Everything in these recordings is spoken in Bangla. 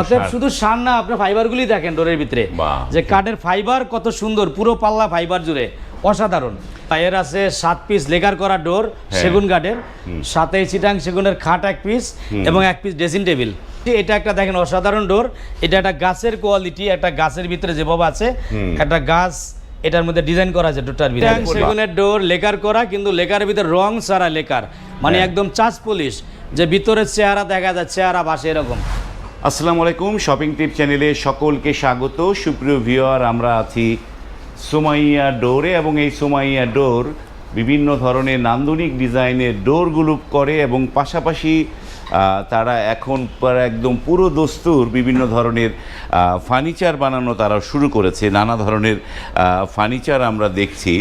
অতএব শুধু সার না ফাইবারগুলি দেখেন ডোরের ভিতরে। যে কাঠের ফাইবার কত সুন্দর পুরো পাল্লা ফাইবার জুড়ে। অসাধারণ। এর আছে সাত পিস লেকার করা ডোর হ্যাঁ। সেগুন কাঠের। সাথে চিটাং সেগুনের খাট এক পিস এবং এক পিস ড্রেসিং টেবিল এটা একটা দেখেন অসাধারণ ডোর এটা একটা গাছের কোয়ালিটি একটা গাছের ভিতরে যেভাবে আছে একটা গাছ এটার মধ্যে ডিজাইন করা আছে ডোরটার ভিতরে। সেগুনের ডোর লেকার করা কিন্তু লেকারের ভিতরে রং সারা লেকার। মানে হ্যাঁ। একদম চাষ পলিশ যে ভিতরের চেহারা দেখা যায় চেহারা বাসে এরকম। আসসালামু আলাইকুম শপিং টিপ চ্যানেলে সকলকে স্বাগত। সুপ্রিয় ভিউয়ার, আমরা আছি সোমাইয়া ডোরে এবং এই সোমাইয়া ডোর বিভিন্ন ধরনের নান্দনিক ডিজাইনের ডোরগুলো করে এবং পাশাপাশি তারা এখন একদম পুরো দস্তুর বিভিন্ন ধরনের ফার্নিচার বানানো তারা শুরু করেছে। নানা ধরনের ফার্নিচার আমরা দেখছি।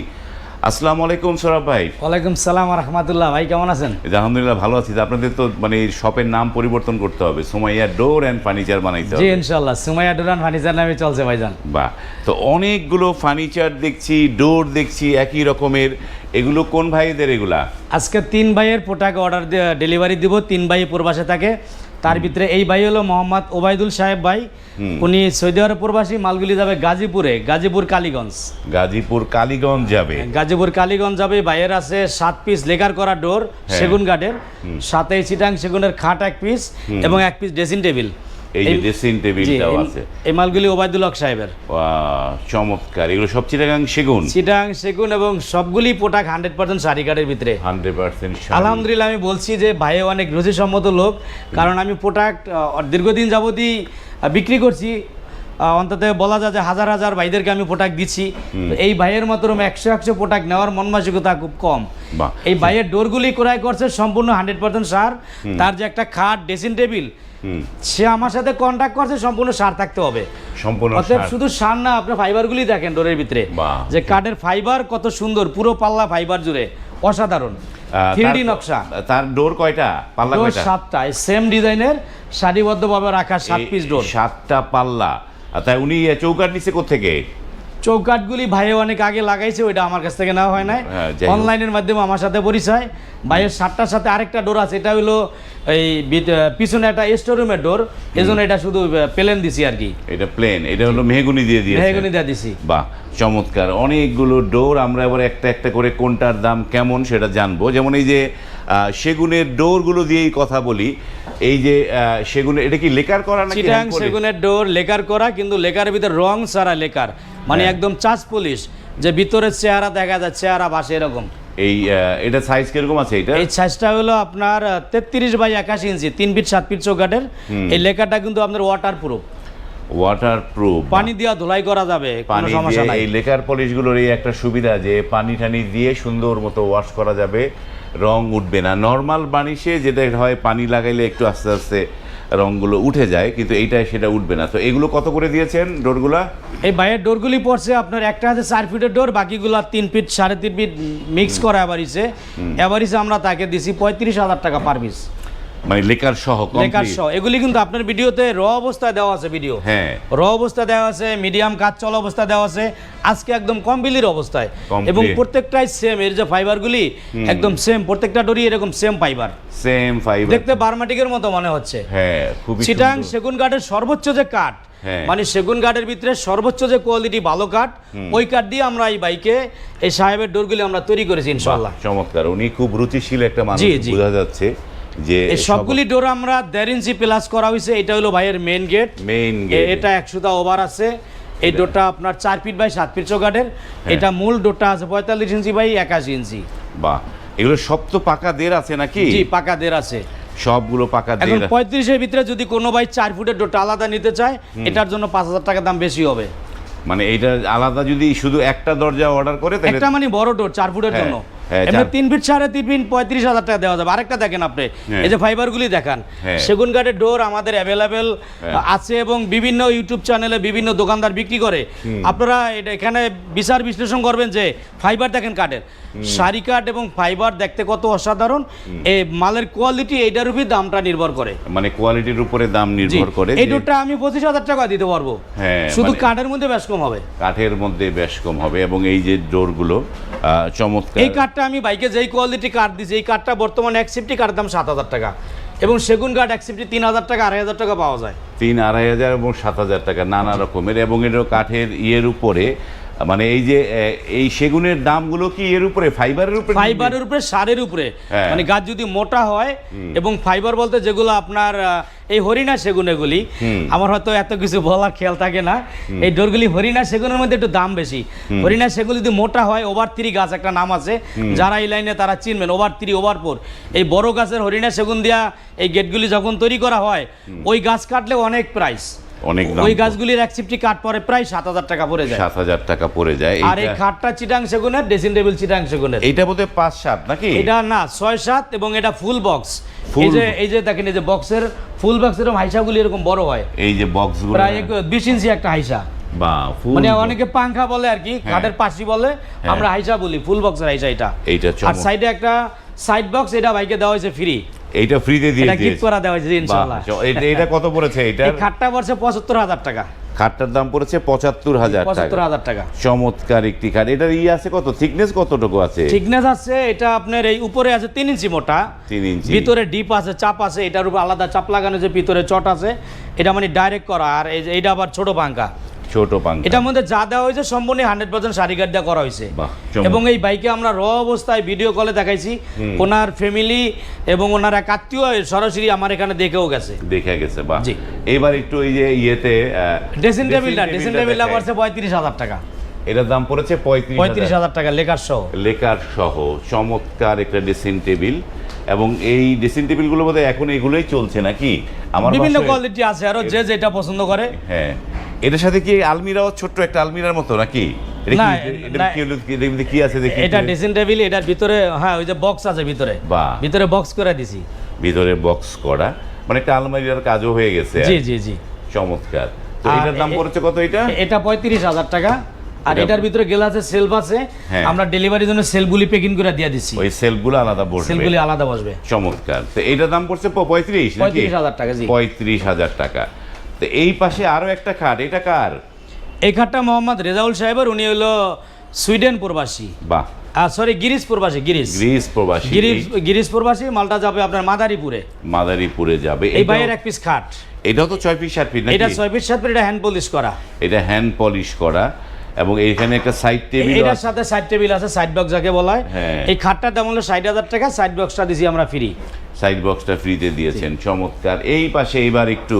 আসসালামু আলাইকুম সৌরভ ভাই। ওয়ালাইকুম সালাম রহমতুল্লাহ। ভাই কেমন আছেন? আলহামদুলিল্লাহ ভালো আছি। আপনাদের তো মানে শপের নাম পরিবর্তন করতে হবে। সুমাইয়া ডোর অ্যান্ড ফার্নিচার বানাইতে জি হবে। ইনশাল্লাহ সুমাইয়া ডুরান ফার্নিচার নামে চলছে ভাইজান। বাহ। তো অনেকগুলো ফার্নিচার দেখছি ডোর দেখছি একই রকমের। এগুলো কোন ভাইদের এগুলা? আজকে তিন ভাইয়ের পোটাকে অর্ডার ডেলিভারি দিব। তিন ভাই প্রবাসে থাকে। তার ভিতরে এই ভাই হলো মোহাম্মদ ওবায়দুল সাহেব ভাই। উনি সৌদি আরব প্রবাসী মালগুলি যাবে গাজীপুরে গাজীপুর কালীগঞ্জ। গাজীপুর কালীগঞ্জ যাবে। গাজীপুর কালীগঞ্জ যাবে ভাইয়ের আছে সাত পিস লেগার করা ডোর সেগুন গার্ডের সাথে চিটাং সেগুনের খাট এক পিস এবং এক পিস ড্রেসিং টেবিল এই যে ড্রেসিং টেবিলটাও আছে। এই মালগুলি ওবায়দুল হক সাহেবের। চমৎকার। এগুলো সব চিটাগাং সেগুন? চিটাং সেগুন এবং সবগুলি পোটাক হান্ড্রেড পার্সেন্ট শাড়ি কাঠের ভিতরে। হান্ড্রেড পার্সেন্ট আলহামদুলিল্লাহ আমি বলছি যে ভাই অনেক রুচিসম্মত লোক। কারণ আমি প্রোডাক্ট দীর্ঘদিন যাবতই বিক্রি করছি। অন্তত বলা যায় যে হাজার হাজার ভাইদেরকে আমি প্রোডাক্ট দিচ্ছি। এই ভাইয়ের মতো একশো একশো প্রোডাক্ট নেওয়ার মন মানসিকতা খুব কম। এই ভাইয়ের ডোরগুলি ক্রয় করছে সম্পূর্ণ হান্ড্রেড পার্সেন্ট সার। তার যে একটা খাট ড্রেসিং টেবিল সে আমার সাথে কন্ট্যাক্ট করছে সম্পূর্ণ সার থাকতে হবে। সম্পূর্ণ সার। শুধু সার না আপনি ফাইবারগুলি দেখেন ডোরের ভিতরে। যে কাঠের ফাইবার কত সুন্দর পুরো পাল্লা ফাইবার জুড়ে। অসাধারণ। আহ, থ্রি তার- নকশা। তার ডোর কয়টা? পাল্লা কয়টা? সাতটা। সেম ডিজাইনের সারিবদ্ধভাবে রাখা সাত পিস ডোর সাতটা পাল্লা। তাই উনি চৌকাট নিচে কোথেকে চৌকাটগুলি ভাই অনেক আগে লাগাইছে ওইটা আমার কাছ থেকে নেওয়া হয় নাই। হ্যাঁ, অনলাইনের মাধ্যমে আমার সাথে পরিচয়। ভাইয়ের সাতটার সাথে আরেকটা ডোর আছে এটা হলো এই পিছনে একটা স্টোরুমের ডোর এজন্য এটা শুধু প্লেন দিছি আর কি। এটা প্লেন এটা হলো মেহগুনি দিয়ে দিয়েছে। মেহগুনি দিয়ে দিছি। বাহ চমৎকার। অনেকগুলো ডোর আমরা এবার একটা একটা করে কোনটার দাম কেমন সেটা জানব। যেমন এই যে সেগুনের ডোরগুলো দিয়েই কথা বলি। এই যে আহ, সেগুনের এটা কি লেকার করা নাকি চিটাং সেগুনের ডোর লেকার করা কিন্তু লেকারের ভিতরে রং সারা লেকার। মানে হ্যাঁ। একদম চাষ পলিশ যে ভিতরের চেহারা দেখা যায় চেহারা বাসে এরকম। এই এটা সাইজ কীরকম আছে এটা? এই সাইজটা হলো আপনার তেত্রিশ বাই একাশি ইঞ্চি তিন ফিট সাত ফিট চৌকাটের এই লেকারটা কিন্তু আপনার ওয়াটার প্রুফ ওয়াটার প্রুফ পানি দিয়া ধুলাই করা যাবে কোনো সমস্যা নাই। এই লেকার পলিশগুলোর এই একটা সুবিধা যে পানি টানি দিয়ে সুন্দর মতো ওয়াশ করা যাবে। রং উঠবে না। নর্মাল বানিশে যেটা হয় পানি লাগাইলে একটু আস্তে আস্তে রংগুলো উঠে যায় কিন্তু এইটা সেটা উঠবে না। তো এগুলো কত করে দিয়েছেন ডোরগুলো? এই বাইরের ডোরগুলি পড়ছে আপনার একটা আছে চার ফিটের ডোর বাকিগুলো তিন ফিট সাড়ে তিন ফিট মিক্স করা অ্যাভারিসে অ্যাভারিসে আমরা তাকে দিছি পঁয়ত্রিশ হাজার টাকা পার পিস মানে লেকার সহ লেকার সহ। এগুলি কিন্তু আপনার ভিডিওতে র অবস্থায় দেওয়া আছে ভিডিও হ্যাঁ। র অবস্থা দেওয়া আছে মিডিয়াম কাজ চলা অবস্থা দেওয়া আছে। আজকে একদম অবস্থায়। এবং প্রত্যেকটাই সেম এর যে ফাইবারগুলি একদম সেম প্রত্যেকটা ডোরি এরকম সেম ফাইবার সেম ফাইবার দেখতে বার্মাটিকের মতো মনে হচ্ছে। হ্যাঁ খুবই চিটাং সেগুন কাঠের সর্বোচ্চ যে কাঠ হ্যাঁ। মানে সেগুন কাঠের ভিতরে সর্বোচ্চ যে কোয়ালিটি ভালো কাঠ ওই কাঠ দিয়ে আমরা এই বাইকে এই সাহেবের ডোরগুলি আমরা তৈরি করেছি ইনশাল্লাহ চমৎকার। উনি খুব রুচিশীল একটা মানুষ। বোঝা যাচ্ছে। যে সবগুলি ডোর আমরা দেড় ইঞ্চি প্লাস করা হয়েছে এটা হলো ভাইয়ের মেন গেট মেইন এটা একশোটা ওভার আছে। এই ডোরটা আপনার চার ফিট বাই সাত ফিট চৌকাঠের। হ্যাঁ। এটা মূল ডোরটা আছে পঁয়তাল্লিশ ইঞ্চি বাই একাশি ইঞ্চি বাহ। এগুলো সব তো পাকা দের আছে নাকি? জি পাকা দের আছে। সবগুলো পাকা এখন পঁয়ত্রিশের ভিতরে যদি কোনো ভাই চার ফুটের ডোরটা আলাদা নিতে চায় এটার জন্য পাঁচ হাজার টাকা দাম বেশি হবে। মানে এটা আলাদা যদি শুধু একটা দরজা অর্ডার করে একটা মানে বড় ডোর চার ফুটের হ্যাঁ, জন্য। এমনি চার- তিন ফিট সাড়ে তিন ফিট পঁয়ত্রিশ হাজার টাকা দেওয়া যাবে। আরেকটা দেখেন আপনি হ্যাঁ। এই যে ফাইবারগুলি দেখান হ্যাঁ। সেগুন কাঠের ডোর আমাদের অ্যাভেলেবেল হ্যাঁ। আছে এবং বিভিন্ন ইউটিউব চ্যানেলে বিভিন্ন দোকানদার বিক্রি করে। আপনারা এটা এখানে বিচার বিশ্লেষণ করবেন যে ফাইবার দেখেন কাঠের। সারি কাঠ এবং ফাইবার দেখতে কত অসাধারণ। এই মালের কোয়ালিটি এইটার উপরই দামটা নির্ভর করে। মানে কোয়ালিটির উপরে দাম নির্ভর করে এই ডোরটা আমি পঁচিশ হাজার টাকা দিতে পারব। হ্যাঁ, শুধু মানে- কাঠের মধ্যে বেশ কম হবে। কাঠের মধ্যে বেশ কম হবে এবং এই যে ডোরগুলো চমৎকার। এই কাঠটা আমি বাইকে যেই কোয়ালিটি কাঠ দিছি এই কাঠটা বর্তমানে এক সিফটি কাঠের দাম সাত হাজার টাকা। এবং সেগুন কাঠ অ্যাকসেপ্টি তিন হাজার টাকা আড়াই হাজার টাকা পাওয়া যায়। তিন আড়াই হাজার এবং সাত হাজার টাকা নানা রকমের। এবং এটা কাঠের ইয়ের উপরে মানে এই যে এই সেগুনের দামগুলো কি এর উপরে ফাইবারের উপরে? ফাইবারের উপরে সারের উপরে। হ্যাঁ। মানে গাছ যদি মোটা হয় এবং ফাইবার বলতে যেগুলো আপনার এই হরিণা সেগুনেগুলি আমার হয়তো এত কিছু বলা খেয়াল থাকে না। এই ডোরগুলি হরিণা সেগুনের মধ্যে একটু দাম বেশি। হরিণা সেগুন যদি মোটা হয় ওভার থ্রি গাছ একটা নাম আছে যারা এই লাইনে তারা চিনবেন ওভার থ্রি ওভার ফোর এই বড় গাছের হরিণা সেগুন দিয়া এই গেটগুলি যখন তৈরি করা হয় ওই গাছ কাটলে অনেক প্রাইস অনেক দাম ওই গাছগুলির এক চিপটি কাঠ পরে প্রায় সাত হাজার টাকা পড়ে যায়। সাত হাজার টাকা পড়ে যায়। আর এই খাটটা চিটাং সেগুনের ড্রেসিং টেবিল চিটাং সেগুনের। বোধহয় পাঁচ সাত নাকি? এটা না ছয় সাত এবং এটা ফুল বক্স। এই যে এই যে দেখেন এই যে বক্সের ফুল বক্স এরকম হাইসাগুলি এরকম বড় হয়। এই যে বক্সগুলো প্রায় বিশ ইঞ্চি একটা হাইসা। মানে অনেকে পাংখা বলে আর কি খাটের পাশি বলে। আমরা হাইসা বলি ফুল বক্সের হাইসা এটা। এইটা আর সাইডে একটা সাইড বক্স এটা বাইকে দেওয়া হয়েছে ফ্রি এইটা ফ্রিতে দিয়ে এটা গিফট করা দেওয়া হয়েছে ইনশাআল্লাহ এটা- এটা কত পড়েছে এটা এই খাটটা পড়ছে পঁচাত্তর হাজার টাকা। খাটটার দাম পড়েছে পঁচাত্তর হাজার পঁচাত্তর টাকা হাজার টাকা। চমৎকার একটি খাট। এটার ই আছে কত? থিকনেস কতটুকু আছে? থিকনেস আছে এটা আপনার এই উপরে আছে তিন ইঞ্চি মোটা। তিন ইঞ্চি। ভিতরে ডিপ আছে চাপ আছে এটার উপর আলাদা চাপ লাগানো যে ভিতরে চট আছে এটা মানে ডাইরেক্ট করা। আর এই যে এটা আবার ছোট পাঙ্কা ছোট পাঙ্খা এটার মধ্যে যা দেওয়া হয়েছে সম্পূর্ণ হান্ড্রেড পার্সেন্ট সারি গার্ড দেওয়া করা হয়েছে। এবং এই বাইকে আমরা র অবস্থায় ভিডিও কলে দেখাইছি। ওনার ফ্যামিলি এবং ওনার এক আত্মীয় সরাসরি আমার এখানে দেখেও গেছে। দেখে গেছে বা জি। এবার একটু এই যে ইয়েতে ড্রেসিং টেবিলটা ড্রেসিং টেবিলটা। পড়ছে পঁয়ত্রিশ হাজার টাকা। এটার দাম পড়েছে পঁয়ত্রিশ পঁয়ত্রিশ হাজার টাকা লেখার সহ। লেকার সহ চমৎকার একটা ড্রেসিং টেবিল এবং এই ড্রেসিং টেবিলগুলো বোধহয় এখন এগুলোই চলছে নাকি? আমার বিভিন্ন কোয়ালিটি আছে আরও যে যেটা পছন্দ করে। হ্যাঁ। এটার সাথে কি আলমিরাও ছোট্ট একটা আলমিরার মতো নাকি? কি- এটার আছে দেখি এটা ড্রেসিং টেবিল এটার ভিতরে হ্যাঁ ওই যে বক্স আছে ভিতরে। ভিতরে বক্স করে দিছি। ভিতরে বক্স করা। মানে একটা আলমারির কাজও হয়ে গেছে। জি জি জি। চমৎকার। তো এটার দাম পড়েছে কত এটা? এটা পঁয়ত্রিশ হাজার টাকা। আর এটার ভিতরে গ্লাসে সেলফ আছে। হ্যাঁ। আমরা ডেলিভারির জন্য সেলগুলি প্যাকিং করে দিয়ে দিচ্ছি। ওই আলাদা বসবে। সেলগুলি আলাদা বসবে। চমৎকার। তো এইটার দাম পড়ছে পঁয়ত্রিশ পঁয়ত্রিশ হাজার টাকা জি। পঁয়ত্রিশ হাজার টাকা। তো এই পাশে আরও একটা খাট এটা কার? এই খাটটা মোহাম্মদ রেজাউল সাহেবের উনি হলো সুইডেন প্রবাসী। বাহ। সরি গিরিশ প্রবাসী গিরিশ গ্রিস প্রবাসী। গিরিশ গিরিশ প্রবাসী মালটা যাবে আপনার মাদারীপুরে। মাদারীপুরে যাবে। এই ভাইয়ের এক পিস খাট। এটাও তো ছয় পিস সাত পিস এটা ছয় পিস সাত পিস এটা হ্যান্ড পলিশ করা। এটা হ্যান্ড পলিশ করা এবং এইখানে একটা সাইড টেবিল এটার সাথে সাইড টেবিল আছে সাইড বক্স যাকে বলা হয়। হ্যাঁ। এই খাটটার দাম হলো ষাট হাজার টাকা সাইড বক্সটা দিছি আমরা ফ্রি সাইড বক্সটা ফ্রিতে দিয়েছেন। চমৎকার। এই পাশে এবার একটু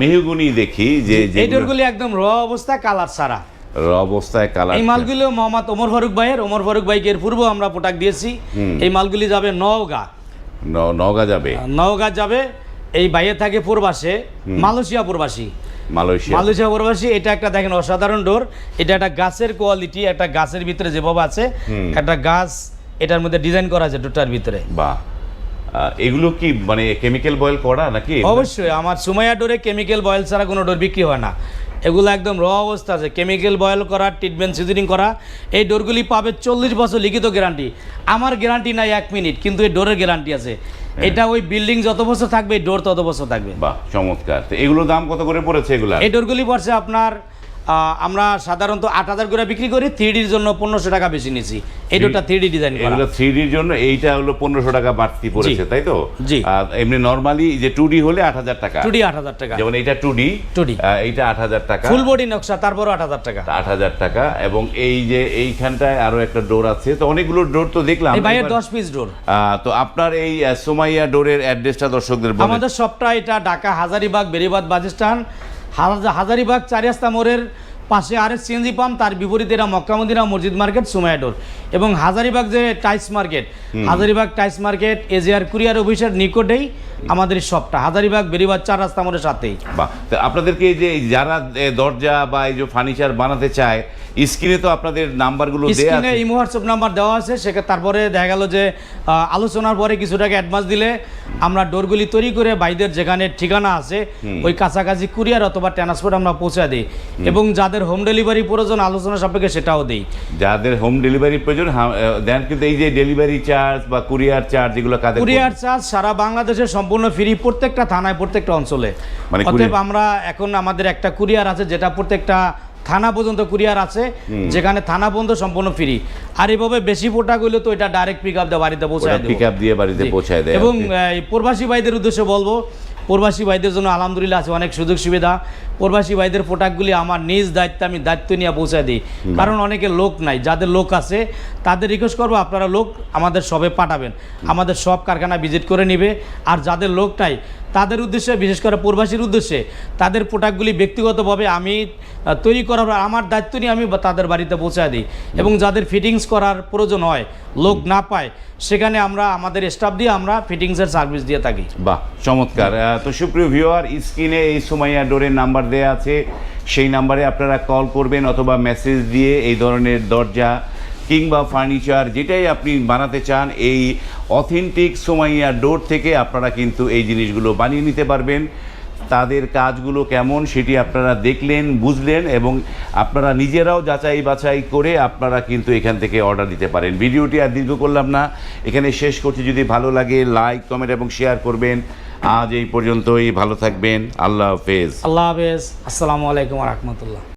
মেহগুনি দেখি যে ডোরগুলি একদম র অবস্থা কালার সারা র অবস্থায় কালার এই মালগুলো মোহাম্মদ ওমর ফারুক ভাইয়ের। ওমর ফারুক ভাইকে এর পূর্ব আমরা প্রোডাক্ট দিয়েছি। এই মালগুলি যাবে নওগাঁ। নগা যাবে? নওগাঁ যাবে। এই বাইরে থাকে প্রবাসে মালয়েশিয়া প্রবাসী মালয়েশিয়া। মালয়েশিয়া প্রবাসী এটা একটা দেখেন অসাধারণ ডোর। এটা একটা গাছের কোয়ালিটি একটা গাছের ভিতরে যেভাবে আছে একটা গাছ এটার মধ্যে ডিজাইন করা আছে ডোরটার ভিতরে। বা এগুলো কি মানে কেমিক্যাল বয়েল করা নাকি? অবশ্যই আমার সুমাইয়া ডোরে কেমিক্যাল বয়েল ছাড়া কোনো ডোর বিক্রি হয় না। এগুলো একদম র অবস্থা আছে। কেমিক্যাল বয়েল করা ট্রিটমেন্ট সিজনিং করা এই ডোরগুলি পাবে চল্লিশ বছর লিখিত গ্যারান্টি আমার গ্যারান্টি নাই এক মিনিট কিন্তু এই ডোরের গ্যারান্টি আছে। এটা ওই বিল্ডিং যত বছর থাকবে এই ডোর তত বছর থাকবে। বাহ চমৎকার। তো এগুলোর দাম কত করে পড়েছে এগুলো এই ডোরগুলি পড়ছে আপনার আমরা সাধারণত আট হাজার করে বিক্রি করি থ্রি ডির জন্য পনেরোশো টাকা বেশি নিছি। এই ডোরটা থ্রি ডি ডিজাইন এগুলো থ্রি ডির জন্য এইটা হলো পনেরোশো টাকা বাড়তি পড়েছে তাই তো? জি। এমনি নর্মালি যে টু ডি হলে আট হাজার টাকা। টু ডি আট হাজার টাকা। যেমন এইটা টু ডি 2D এইটা আট হাজার টাকা। ফুল বডি নকশা তারপরও আট হাজার টাকা। আট হাজার টাকা এবং এই যে এইখানটায় আরও একটা ডোর আছে। তো অনেকগুলো ডোর তো দেখলাম। এই ভাইয়ের দশ পিস ডোর তো আপনার এই সোমাইয়া ডোরের অ্যাড্রেসটা দর্শকদের আমাদের সবটা এটা ঢাকা হাজারিবাগ বেরিবাদ হাজা- হাজারিবাগ চারিয়াস্তা মোড়ের পাশে আর এস সিএনজি পাম্প তার বিপরীতে এটা মক্কা মদিনা মসজিদ মার্কেট সুমায়াডোর এবং হাজারিবাগ যে টাইস মার্কেট হাজারিবাগ টাইস মার্কেট এজিআর কুরিয়ার অফিসের নিকটেই আমাদের সবটা শপটা হাজারিবাগ বেরিবার চার রাস্তা মোড়ের সাথেই। বা আপনাদেরকে এই যে যারা দরজা বা এই যে ফার্নিচার বানাতে চায় স্ক্রিনে তো আপনাদের নাম্বারগুলো দেয়া আছে। ইমো হোয়াটসঅ্যাপ নাম্বার দেওয়া আছে সেটা তারপরে দেখা গেল যে আলোচনার পরে কিছু টাকা অ্যাডভান্স দিলে আমরা ডোরগুলি তৈরি করে বাইদের যেখানে ঠিকানা আছে ওই কাছাকাছি কুরিয়ার অথবা ট্রান্সপোর্ট আমরা পৌঁছে দিই। এবং যাদের হোম ডেলিভারি প্রয়োজন আলোচনা সাপেক্ষে সেটাও দিই। যাদের হোম ডেলিভারি প্রয়োজন দেন কিন্তু এই যে ডেলিভারি চার্জ বা কুরিয়ার চার্জ এগুলো কাদের কুরিয়ার চার্জ সারা বাংলাদেশে সম্পূর্ণ ফ্রি প্রত্যেকটা থানায় প্রত্যেকটা অঞ্চলে। মানে অতএব আমরা এখন আমাদের একটা কুরিয়ার আছে যেটা প্রত্যেকটা থানা পর্যন্ত কুরিয়ার আছে যেখানে থানা পর্যন্ত সম্পূর্ণ ফ্রি আর এভাবে বেশি প্রোডাক্ট হইলে তো এটা ডাইরেক্ট পিক আপ দিয়ে বাড়িতে পৌঁছায় পিক আপ দিয়ে বাড়িতে পৌঁছায় দেয় এবং এই প্রবাসী ভাইদের উদ্দেশ্যে বলব প্রবাসী ভাইদের জন্য আলহামদুলিল্লাহ আছে অনেক সুযোগ সুবিধা। প্রবাসী ভাইদের প্রোডাক্টগুলি আমার নিজ দায়িত্বে আমি দায়িত্ব নিয়ে পৌঁছায় দিই। কারণ অনেকে লোক নাই যাদের লোক আছে তাদের রিকোয়েস্ট করব আপনারা লোক আমাদের সবে পাঠাবেন। আমাদের সব কারখানা ভিজিট করে নিবে। আর যাদের লোক নাই তাদের উদ্দেশ্যে, বিশেষ করে প্রবাসীর উদ্দেশ্যে, তাদের প্রোডাক্টগুলি ব্যক্তিগতভাবে আমি তৈরি করার আমার দায়িত্ব নিয়ে আমি তাদের বাড়িতে পৌঁছায় দিই। এবং যাদের ফিটিংস করার প্রয়োজন হয়, লোক না পায়, সেখানে আমরা, আমাদের স্টাফ দিয়ে আমরা ফিটিংসের সার্ভিস দিয়ে থাকি। বাহ, চমৎকার। তো সুপ্রিয় ভিউয়ার স্ক্রিনে এই সুমাইয়া ডোরের নাম্বার দেওয়া আছে। সেই নাম্বারে আপনারা কল করবেন অথবা মেসেজ দিয়ে এই ধরনের দরজা কিংবা ফার্নিচার যেটাই আপনি বানাতে চান, এই অথেন্টিক সুমাইয়া ডোর থেকে আপনারা কিন্তু এই জিনিসগুলো বানিয়ে নিতে পারবেন। তাদের কাজগুলো কেমন সেটি আপনারা দেখলেন, বুঝলেন এবং আপনারা নিজেরাও যাচাই বাছাই করে আপনারা কিন্তু এখান থেকে অর্ডার দিতে পারেন। ভিডিওটি আর দীর্ঘ করলাম না। এখানে শেষ করছি। যদি ভালো লাগে লাইক কমেন্ট এবং শেয়ার করবেন। আজ এই পর্যন্তই। ভালো থাকবেন। আল্লাহ হাফেজ। আল্লাহ হাফেজ। আসসালামু আলাইকুম রহমতুল্লাহ।